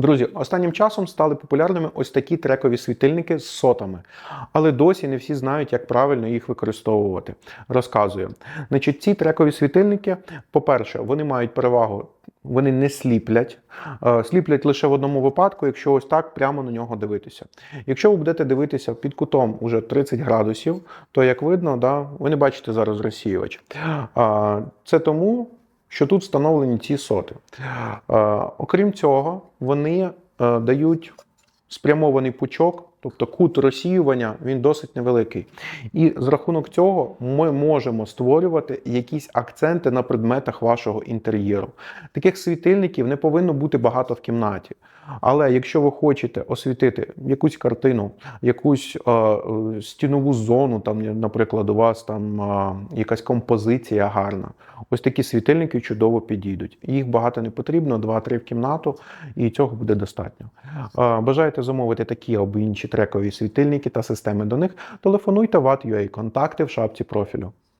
Друзі, останнім часом стали популярними ось такі трекові світильники з сотами, але досі не всі знають, як правильно їх використовувати. Розказую. Значить, ці трекові світильники, по-перше, вони мають перевагу, вони не сліплять. Е, Сліплять лише в одному випадку, якщо ось так прямо на нього дивитися. Якщо ви будете дивитися під кутом уже 30 градусів, то як видно, да, ви не бачите зараз розсіювач. Це тому, що тут встановлені ці соти. Е, Окрім цього, вони е, дають спрямований пучок, тобто кут розсіювання він досить невеликий. І з рахунок цього ми можемо створювати якісь акценти на предметах вашого інтер'єру. Таких світильників не повинно бути багато в кімнаті. Але якщо ви хочете освітити якусь картину, якусь е, е, стінову зону, там, наприклад, у вас там е, якась композиція гарна, ось такі світильники чудово підійдуть. Їх багато не потрібно, 2-3 в кімнату, і цього буде достатньо. Е, Бажаєте замовити такі або інші трекові світильники та системи до них, телефонуйте в UA контакти в шапці профілю.